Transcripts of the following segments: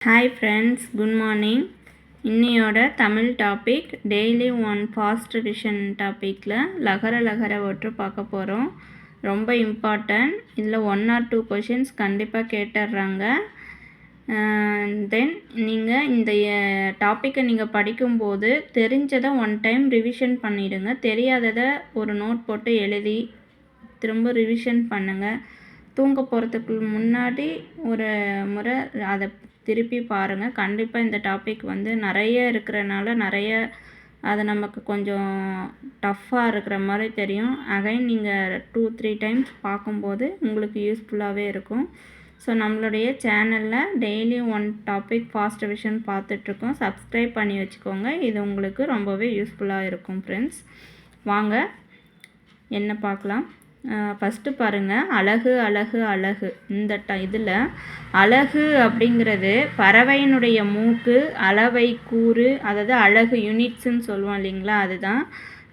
Hi friends good morning இன்னையோட Tamil topic daily one fast revision டாப்பிக்கில் லகர லகர ஒற்று பார்க்க போகிறோம் ரொம்ப இம்பார்ட்டன்ட் இதில் ஒன் ஆர் டூ கொஷின்ஸ் கண்டிப்பாக கேட்டுடுறாங்க. தென் நீங்கள் இந்த டாப்பிக்கை நீங்கள் படிக்கும்போது தெரிஞ்சதை ஒன் டைம் ரிவிஷன் பண்ணிவிடுங்க தெரியாததை ஒரு நோட் போட்டு எழுதி திரும்ப ரிவிஷன் பண்ணுங்கள் தூங்க போகிறதுக்கு முன்னாடி ஒரு முறை அதை திருப்பி பாருங்கள் கண்டிப்பாக இந்த டாபிக் வந்து நிறைய இருக்கிறனால நிறைய அது நமக்கு கொஞ்சம் டஃப்பாக இருக்கிற மாதிரி தெரியும். அகைன் நீங்கள் டூ த்ரீ டைம்ஸ் பார்க்கும்போது உங்களுக்கு யூஸ்ஃபுல்லாகவே இருக்கும். ஸோ நம்மளுடைய சேனலில் daily one topic fast vision பார்த்துட்ருக்கோம். சப்ஸ்கிரைப் பண்ணி வச்சுக்கோங்க. இது உங்களுக்கு ரொம்பவே யூஸ்ஃபுல்லாக இருக்கும் ஃப்ரெண்ட்ஸ் வாங்க என்ன பார்க்கலாம்? ஃபஸ்ட்டு பாருங்கள் அழகு அழகு அழகு. இந்த ட இதில் அழகு அப்படிங்கிறது பறவையினுடைய மூக்கு அளவை கூறு அதாவது அழகு யூனிட்ஸுன்னு சொல்லுவோம் இல்லைங்களா? அதுதான்.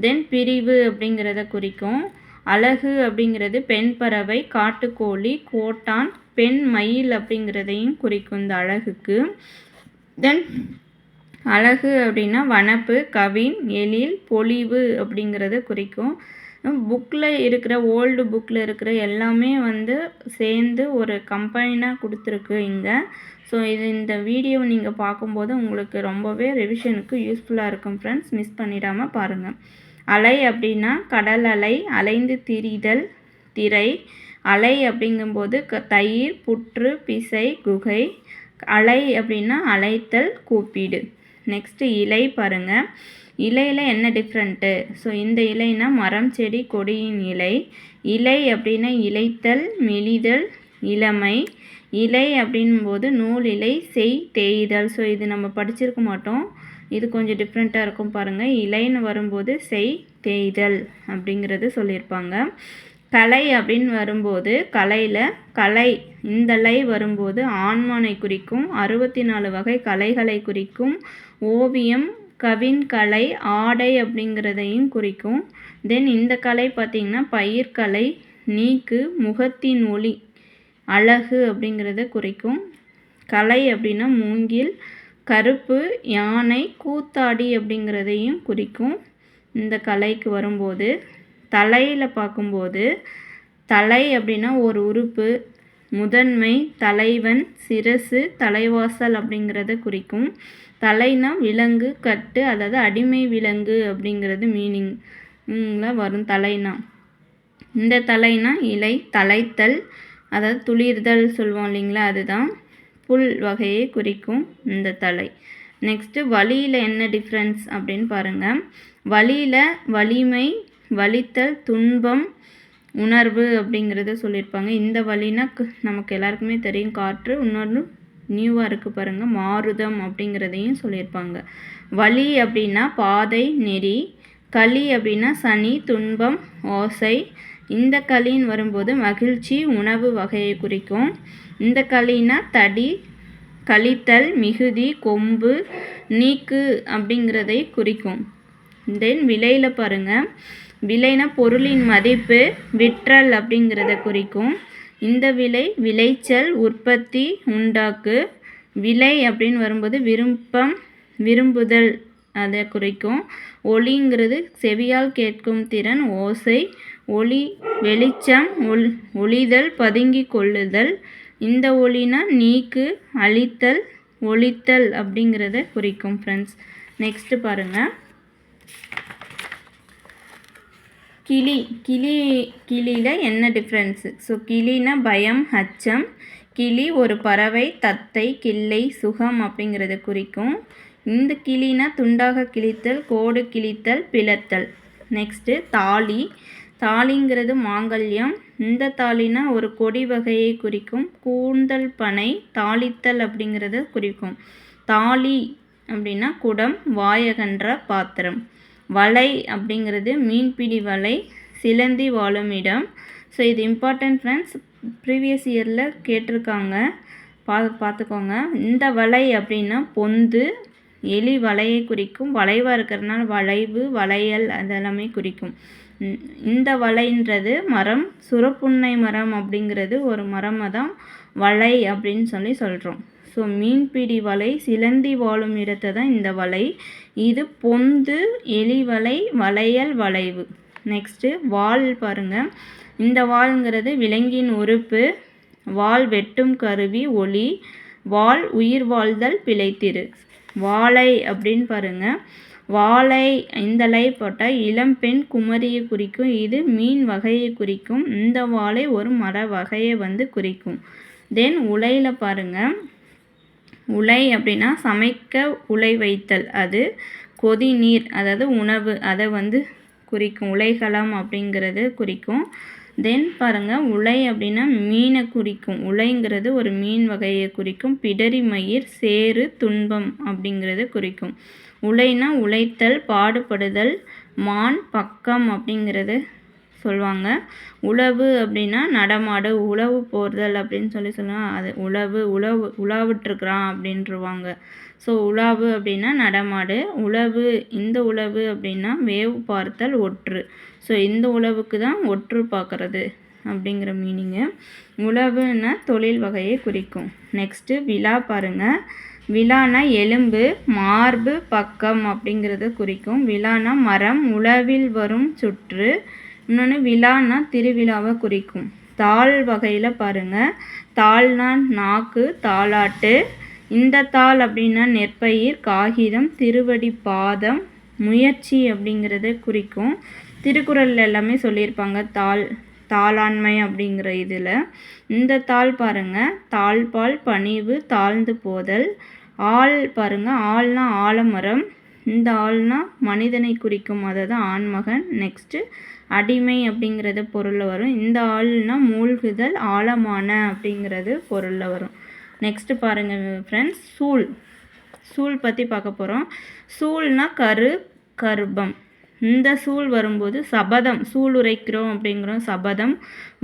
தென் பிரிவு அப்படிங்கிறத குறிக்கும். அழகு அப்படிங்கிறது பெண் பறவை காட்டுக்கோழி கோட்டான் பெண் மயில் அப்படிங்கிறதையும் குறிக்கும் இந்த அழகுக்கு. தென் அழகு அப்படின்னா வனப்பு கவின் எழில் பொலிவு அப்படிங்கிறத குறிக்கும். புக்கில் இருக்கிற ஓல்டு புக்கில் இருக்கிற எல்லாமே வந்து சேர்ந்து ஒரு கம்பைனாக கொடுத்துருக்கு இங்கே. ஸோ இது இந்த வீடியோ நீங்கள் பார்க்கும்போது உங்களுக்கு ரொம்பவே ரிவிஷனுக்கு யூஸ்ஃபுல்லாக இருக்கும் ஃப்ரெண்ட்ஸ் மிஸ் பண்ணிடாமல் பாருங்கள் அலை அப்படின்னா கடல் அலை அலைந்து திரிதல் திரை. அலை அப்படிங்கும்போது க தயிர் புற்று பிசை குகை. அலை அப்படின்னா அலைத்தல் கூப்பீடு. நெக்ஸ்ட்டு இலை பாருங்கள் இலையில் என்ன டிஃப்ரெண்ட்டு ஸோ இந்த இலைனா மரம் செடி கொடியின் இலை. இலை அப்படின்னா இலைத்தல் மெலிதல் இளமை. இலை அப்படின்போது நூல் இலை செய் தேய்தல். ஸோ இது நம்ம படிச்சிருக்க மாட்டோம். இது கொஞ்சம் டிஃப்ரெண்ட்டாக இருக்கும் பாருங்கள் இலைன்னு வரும்போது செய் தேய்தல் அப்படிங்கிறது சொல்லியிருப்பாங்க. கலை அப்படின்னு வரும்போது கலையில் கலை இந்த லை வரும்போது ஆண்மானை குறிக்கும் அறுபத்தி நாலு வகை கலைகளை குறிக்கும் ஓவியம் கவின் கலை ஆடை அப்படிங்கிறதையும் குறிக்கும். தென் இந்த கலை பார்த்திங்கன்னா பயிர்கலை நீக்கு முகத்தின் ஒளி அழகு அப்படிங்கிறத குறிக்கும். கலை அப்படின்னா மூங்கில் கருப்பு யானை கூத்தாடி அப்படிங்கிறதையும் குறிக்கும். இந்த கலைக்கு வரும்போது தலையில் பார்க்கும்போது தலை அப்படின்னா ஒரு உறுப்பு முதன்மை தலைவன் சிரசு தலைவாசல் அப்படிங்கிறத குறிக்கும். தலைனா விலங்கு கட்டு அதாவது அடிமை விலங்கு அப்படிங்கிறது மீனிங்கில் வரும் தலைனா இந்த தலைனா இலை தலைத்தல் அதாவது துளிர்தல் சொல்லுவோம் இல்லைங்களா அதுதான் புல் வகையை குறிக்கும் இந்த தலை. நெக்ஸ்ட்டு வலியில் என்ன டிஃப்ரென்ஸ் அப்படின்னு பாருங்கள் வலியில் வலிமை வலித்தல் துன்பம் உணர்வு அப்படிங்கிறத சொல்லியிருப்பாங்க. இந்த வழினா நமக்கு எல்லாருக்குமே தெரியும். காற்று இன்னொன்று நியூவாக இருக்குது பாருங்கள் மாருதம் அப்படிங்கிறதையும் சொல்லியிருப்பாங்க. வழி அப்படின்னா பாதை நெறி. களி அப்படின்னா சனி துன்பம் ஓசை. இந்த களின்னு வரும்போது மகிழ்ச்சி உணவு வகையை குறிக்கும். இந்த களினா தடி கழித்தல் மிகுதி கொம்பு நீக்கு அப்படிங்கிறதை குறிக்கும். தென் விலையில் பாருங்கள் விலைனா பொருளின் மதிப்பு விற்றல் அப்படிங்கிறத குறிக்கும். இந்த விலை விளைச்சல் உற்பத்தி உண்டாக்கு. விலை அப்படின்னு வரும்போது விருப்பம் விரும்புதல் அதை குறிக்கும். ஒளிங்கிறது செவியால் கேட்கும் திறன் ஓசை ஒளி வெளிச்சம் ஒள் ஒளிதல் பதுங்கி கொள்ளுதல். இந்த ஒளினா நீக்கு அழித்தல் ஒழித்தல் அப்படிங்கிறத குறிக்கும் ஃப்ரெண்ட்ஸ் நெக்ஸ்ட்டு பாருங்கள் கிளி கிளி கிளியில் என்ன டிஃப்ரென்ஸு ஸோ கிளினா பயம் அச்சம். கிளி ஒரு பறவை தத்தை கிள்ளை சுகம் அப்படிங்கிறத குறிக்கும். இந்த கிளினா துண்டாக கிழித்தல் கோடு கிழித்தல் பிளத்தல். நெக்ஸ்ட்டு தாலி தாலிங்கிறது மாங்கல்யம். இந்த தாலினா ஒரு கொடி வகையை குறிக்கும். கூந்தல் பனை தாளித்தல் அப்படிங்கிறத குறிக்கும். தாலி அப்படின்னா குடம் வாயகன்ற பாத்திரம். வலை அப்படிங்கிறது மீன்பிடி வலை சிலந்தி வாழும் இடம். ஸோ இது இம்பார்ட்டன்ட் ஃப்ரெண்ட்ஸ் ப்ரீவியஸ் இயரில் கேட்டிருக்காங்க. பா பார்த்துக்கோங்க. இந்த வலை அப்படின்னா பொந்து எலி வலையை குறிக்கும். வளைவாக இருக்கிறதுனால வளைவு வளையல் அதெல்லாமே குறிக்கும். இந்த வலைன்றது மரம் சுரப்புன்னை மரம் அப்படிங்கிறது ஒரு மரமாக தான் வலை அப்படின்னு சொல்லி சொல்கிறோம் ஸோ மீன்பிடி வலை சிலந்தி வாழும் இடத்தை தான் இந்த வலை. இது பொந்து எலிவலை வளையல் வளைவு. நெக்ஸ்ட்டு வால் பாருங்கள் இந்த வால்ங்கிறது விலங்கின் உறுப்பு. வால் வெட்டும் கருவி ஒளி. வால் உயிர் வாழ்தல் பிழைத்திரு. வாழை அப்படின்னு பாருங்கள் வாழை இந்த லை போட்டால் இளம்பெண் குமரியை குறிக்கும். இது மீன் வகையை குறிக்கும். இந்த வாழை ஒரு மர வகையை வந்து குறிக்கும். தென் உலையில் பாருங்கள் உலை அப்படின்னா சமைக்க உலை வைத்தல். அது கொதி நீர் அதாவது உணவு. அதை வந்து குறிக்கும். உலைகளம் அப்படிங்கிறது குறிக்கும். தென் பாருங்கள் உலை அப்படின்னா மீனை குறிக்கும். உலைங்கிறது ஒரு மீன் வகையை குறிக்கும். பிடரி மயிர் சேறு துன்பம் அப்படிங்கிறது குறிக்கும். உலைனா உழைத்தல் பாடுபடுதல் மான் பக்கம் அப்படிங்கிறது சொல்லுவாங்க. உழவு அப்படின்னா நடமாடு உழவு போர்தல் அப்படின்னு சொல்லி சொல்லுவாங்க. அது உழவு உழவு உலாவிட்டுருக்குறான் அப்படின்ட்டுருவாங்க ஸோ உழாவு அப்படின்னா நடமாடு உழவு இந்த உழவு அப்படின்னா வேவு பார்த்தல் ஒற்று. ஸோ இந்த உழவுக்கு தான் ஒற்று பார்க்குறது அப்படிங்கிற மீனிங்கு உழவுன்னா தொழில் வகையை குறிக்கும். நெக்ஸ்ட்டு விழா பாருங்கள் விழானா எலும்பு மார்பு பக்கம் அப்படிங்கிறத குறிக்கும். விழானா மரம் உழவில் வரும் சுற்று. இன்னொன்று விழான்னா திருவிழாவை குறிக்கும். தாள் வகையில் பாருங்கள் தாள்னா நாக்கு தாளாட்டு. இந்த தாள் அப்படின்னா நெற்பயிர் காகிதம் திருவடி பாதம் முயற்சி அப்படிங்கிறத குறிக்கும். திருக்குறள் எல்லாமே சொல்லியிருப்பாங்க தாள் தாளாண்மை அப்படிங்கிற இதில். இந்த தாள் பாருங்கள் தாழ்பால் பணிவு தாழ்ந்து போதல். ஆள் பாருங்கள் ஆள்னா ஆலமரம் இந்த ஆள்னா மனிதனை குறிக்கும் அதாவது ஆண்மகன். நெக்ஸ்ட்டு அடிமை அப்படிங்கிறது பொருளில் வரும். இந்த ஆள்னா மூழ்குதல் ஆழமான அப்படிங்கிறது பொருளில் வரும். நெக்ஸ்ட்டு பாருங்கள் ஃப்ரெண்ட்ஸ் சூழ். சூழ் பற்றி பார்க்க போகிறோம் சூழ்னா கரு கர்ப்பம். இந்த சூழ் வரும்போது சபதம் சூழ் உரைக்கிறோம் அப்படிங்கிறோம். சபதம்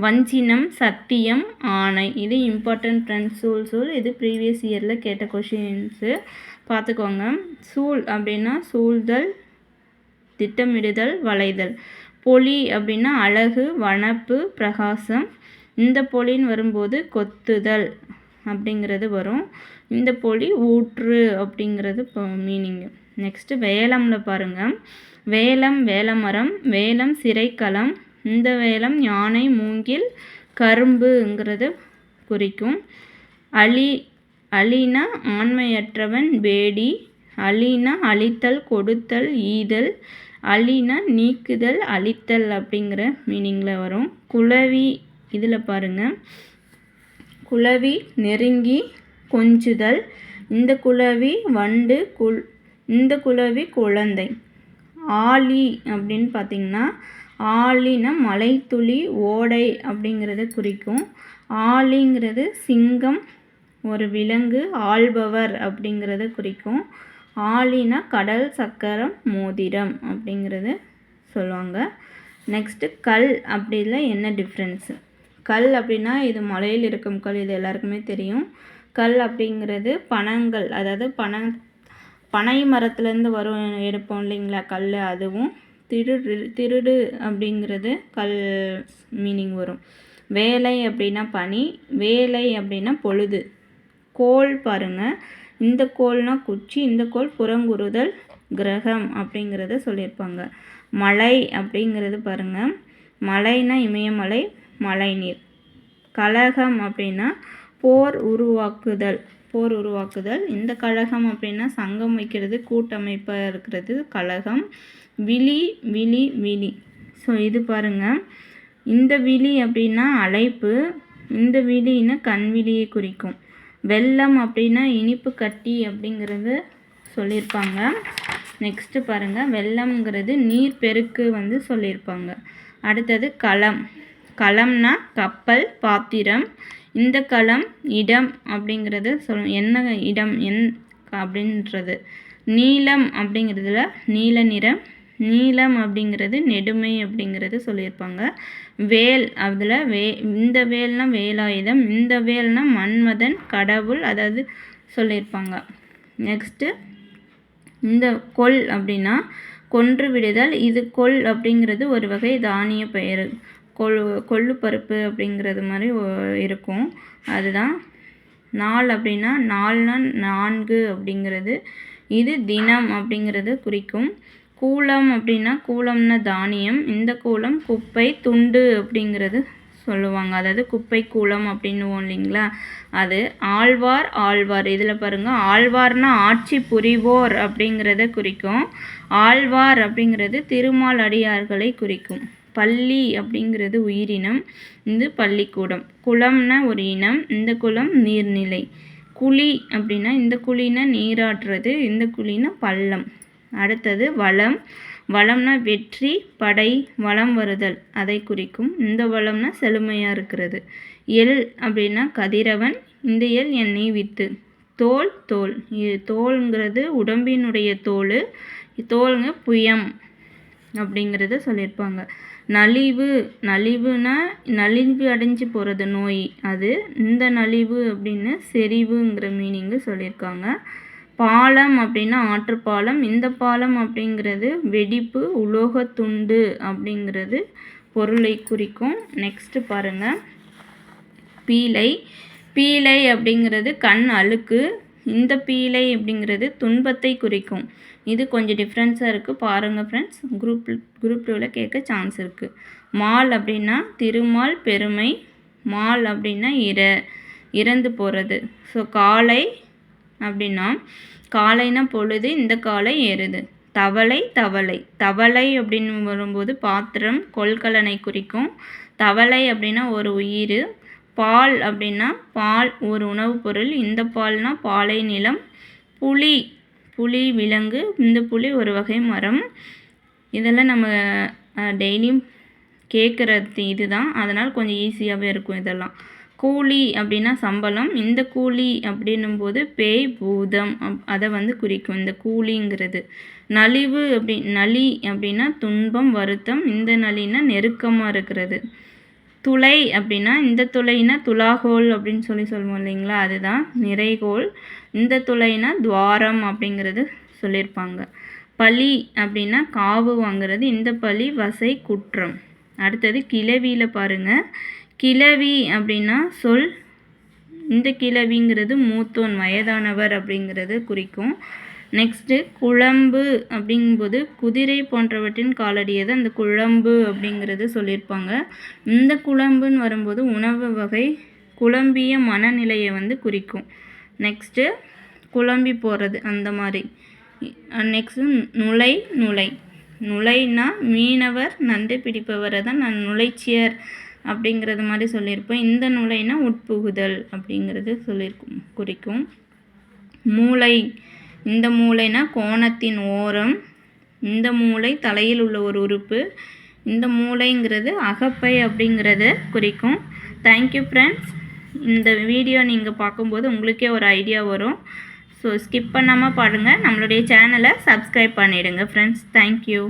வஞ்சினம் சத்தியம் ஆணை. இது இம்பார்ட்டன்ட் ஃப்ரெண்ட்ஸ் சூழ் சூழ். இது ப்ரீவியஸ் இயரில் கேட்ட கொஷின்ஸு பார்த்துக்கோங்க. சூழ் அப்படின்னா சூழ்தல் திட்டமிடுதல் வளைதல். பொலி அப்படின்னா அழகு வனப்பு பிரகாசம். இந்த பொலின்னு வரும்போது கொத்துதல் அப்படிங்கிறது வரும். இந்த பொலி ஊற்று அப்படிங்கிறது இப்போ மீனிங்கு நெக்ஸ்ட்டு வேலமில் பாருங்கள் வேலம் வேலமரம் வேலம் சிறைக்களம் இந்த வேலம் யானை மூங்கில் கரும்புங்கிறது குறிக்கும். அலி அலினா ஆண்மையற்றவன் பேடி அலினா அழித்தல் கொடுத்தல் ஈதல் அலினா நீக்குதல் அழித்தல் அப்படிங்கிற மீனிங்கில் வரும். குளவி இதில் பாருங்கள் குளவி நெருங்கி கொஞ்சுதல் இந்த குளவி வண்டு குல் இந்த குளவி குழந்தை. ஆழி அப்படின்னு பார்த்திங்கன்னா ஆழினா மலைத்துளி ஓடை அப்படிங்கிறத குறிக்கும். ஆழிங்கிறது சிங்கம் ஒரு விலங்கு ஆள்பவர் அப்படிங்கிறத குறிக்கும். ஆழினா கடல் சக்கரம் மோதிரம் அப்படிங்கிறது சொல்லுவாங்க. நெக்ஸ்ட்டு கல் அப்படில என்ன டிஃப்ரென்ஸு கல் அப்படின்னா இது மலையில் இருக்கும் கல் இது எல்லாருக்குமே தெரியும். கல் அப்படிங்கிறது பணங்கள் அதாவது பண பனை மரத்துலேருந்து வரும் எடுப்போம் இல்லைங்களா கல் அதுவும். திருடு திருடு அப்படிங்கிறது கல் மீனிங் வரும். வேலை அப்படின்னா பனி வேலை அப்படின்னா பொழுது. கோல் பாருங்கள் இந்த கோல்னால் குச்சி இந்த கோல் புறங்குறுதல் கிரகம் அப்படிங்கிறத சொல்லியிருப்பாங்க. மலை அப்படிங்கிறது பாருங்கள் மலைனா இமயமலை மழைநீர். கழகம் அப்படின்னா போர் உருவாக்குதல். போர் உருவாக்குதல். இந்த கழகம் அப்படின்னா சங்கம் வைக்கிறது கூட்டமைப்பாக இருக்கிறது கழகம் விழி விழி விழி. ஸோ இது பாருங்கள் இந்த விழி அப்படின்னா அழைப்பு. இந்த விழின்னா கண்விழியை குறிக்கும். வெள்ளம் அப்படின்னா இனிப்பு கட்டி அப்படிங்கிறது சொல்லியிருப்பாங்க. நெக்ஸ்ட்டு பாருங்கள் வெள்ளம்ங்கிறது நீர் பெருக்கு வந்து சொல்லியிருப்பாங்க. அடுத்தது களம். களம்னா கப்பல் பாத்திரம். இந்த களம் இடம் அப்படிங்கிறது சொல் என்ன இடம் என் அப்படின்றது. நீளம் அப்படிங்கிறதுல நீல நிறம் நீளம் அப்படிங்கிறது நெடுமை அப்படிங்கிறது சொல்லியிருப்பாங்க. வேல் அதில் வே இந்த வேல்னால் வேலாயுதம் இந்த வேல்னால் மன்மதன் கடவுள் அதாவது சொல்லியிருப்பாங்க. நெக்ஸ்ட்டு இந்த கொல் அப்படின்னா கொன்று விடுதல் இது கொல் அப்படிங்கிறது ஒரு வகை தானிய பெயர். கொள்ளு கொள்ளு பருப்பு அப்படிங்கிறது மாதிரி இருக்கும். அதுதான் நாள் அப்படின்னா நாள்னா நான்கு அப்படிங்கிறது. இது தினம் அப்படிங்கிறது குறிக்கும். கூலம் அப்படின்னா கூலம்னா தானியம் இந்த கூலம் குப்பை துண்டு அப்படிங்கிறது சொல்லுவாங்க. அதாவது குப்பை கூலம் அப்படின்னுவோம் இல்லைங்களா? அது ஆழ்வார் ஆழ்வார். இதில் பாருங்கள் ஆழ்வார்னா ஆட்சி புரிவோர் அப்படிங்கிறத குறிக்கும். ஆழ்வார் அப்படிங்கிறது திருமால் அடியார்களை குறிக்கும். பள்ளி அப்படிங்கிறது உயிரினம் இது பள்ளிக்கூடம். குளம்னா ஒரு இனம் இந்த குளம் நீர்நிலை. குழி அப்படின்னா இந்த குழினா நீராட்டுறது இந்த குழினா பள்ளம். அடுத்தது வளம். வளம்னா வெற்றி படை வளம் வருதல். அதை குறிக்கும். இந்த வளம்னா செழுமையாக இருக்கிறது. எல் அப்படின்னா கதிரவன். இந்த எல் எண்ணெய் வித்து. தோல் தோல். தோல்ங்கிறது உடம்பினுடைய தோல். தோலுங்க புயம் அப்படிங்கிறத சொல்லியிருப்பாங்க. நலிவு. நலிவுனா நலிவு அடைஞ்சு போகிறது நோய். அது இந்த நலிவு அப்படின்னு செறிவுங்கிற மீனிங்கு சொல்லியிருக்காங்க. பாலம் அப்படின்னா ஆற்றுப்பாலம். இந்த பாலம் அப்படிங்கிறது வெடிப்பு உலோகத்துண்டு அப்படிங்கிறது பொருளை குறிக்கும். நெக்ஸ்ட்டு பாருங்கள் பீலை. பீலை அப்படிங்கிறது கண் அழுக்கு. இந்த பீலை அப்படிங்கிறது துன்பத்தை குறிக்கும். இது கொஞ்சம் டிஃப்ரென்ஸாக இருக்குது பாருங்கள் ஃப்ரெண்ட்ஸ் குரூப் குரூப் டூவில் கேட்க சான்ஸ் இருக்குது மால் அப்படின்னா திருமால் பெருமை. மால் அப்படின்னா இற இறந்து போகிறது ஸோ காலை அப்படின்னா காலைனா பொழுது இந்த காலை ஏறுது. தவளை தவளை. தவளை அப்படின்னு வரும்போது பாத்திரம் கொள்கலனை குறிக்கும். தவளை அப்படின்னா ஒரு உயிர். பால் அப்படின்னா பால் ஒரு உணவுப் பொருள். இந்த பால்னா பாலை நிலம். புளி புளி விலங்கு. இந்த புளி ஒரு வகை மரம். இதெல்லாம் நம்ம டெய்லியும் கேட்குறது இதுதான். அதனால் கொஞ்சம் ஈஸியாகவே இருக்கும் இதெல்லாம். கூலி அப்படின்னா சம்பளம். இந்த கூலி அப்படின்னும் போது பேய் பூதம் அப் அதை வந்து குறிக்கும். இந்த கூலிங்கிறது. நலிவு அப்படி நலி அப்படின்னா துன்பம் வருத்தம். இந்த நலினா நெருக்கமாக இருக்கிறது. துளை அப்படின்னா இந்த துளைனா துலாகோல் அப்படின்னு சொல்லி சொல்லுவோம் இல்லைங்களா? அதுதான் நிறைகோல். இந்த துளைனா துவாரம் அப்படிங்கிறது சொல்லியிருப்பாங்க. பழி அப்படின்னா காவு வாங்குறது. இந்த பழி வசை குற்றம். அடுத்தது கிளவியில் பாருங்கள் கிழவி அப்படின்னா சொல். இந்த கிழவிங்கிறது மூத்தோன் வயதானவர் அப்படிங்கிறது குறிக்கும். நெக்ஸ்ட்டு குழம்பு அப்படிங்கும்போது குதிரை போன்றவற்றின் காலடியது. அந்த குழம்பு அப்படிங்கிறது சொல்லியிருப்பாங்க. இந்த குழம்புன்னு வரும்போது உணவு வகை குழம்பிய மனநிலையை வந்து குறிக்கும். நெக்ஸ்ட்டு குழம்பி போகிறது அந்த மாதிரி. நெக்ஸ்ட்டு நுழை நுழை. நுழைனா மீனவர் நண்டு பிடிப்பவரை தான் நான் நுழைச்சியர். அப்படிங்கிறது மாதிரி சொல்லியிருப்போம். இந்த நுழைனா உட்புகுதல் அப்படிங்கிறது சொல்லியிருக்கும் குறிக்கும். மூளை இந்த மூளைனா கோணத்தின் ஓரம் இந்த மூளை தலையில் உள்ள ஒரு உறுப்பு இந்த மூளைங்கிறது அகப்பை அப்படிங்கிறத குறிக்கும். தேங்க்யூ ஃப்ரெண்ட்ஸ் இந்த வீடியோ நீங்கள் பார்க்கும்போது உங்களுக்கே ஒரு ஐடியா வரும். ஸோ ஸ்கிப் பண்ணாமல் பாருங்கள் நம்மளுடைய சேனலை சப்ஸ்கிரைப் பண்ணிவிடுங்க ஃப்ரெண்ட்ஸ் தேங்க்யூ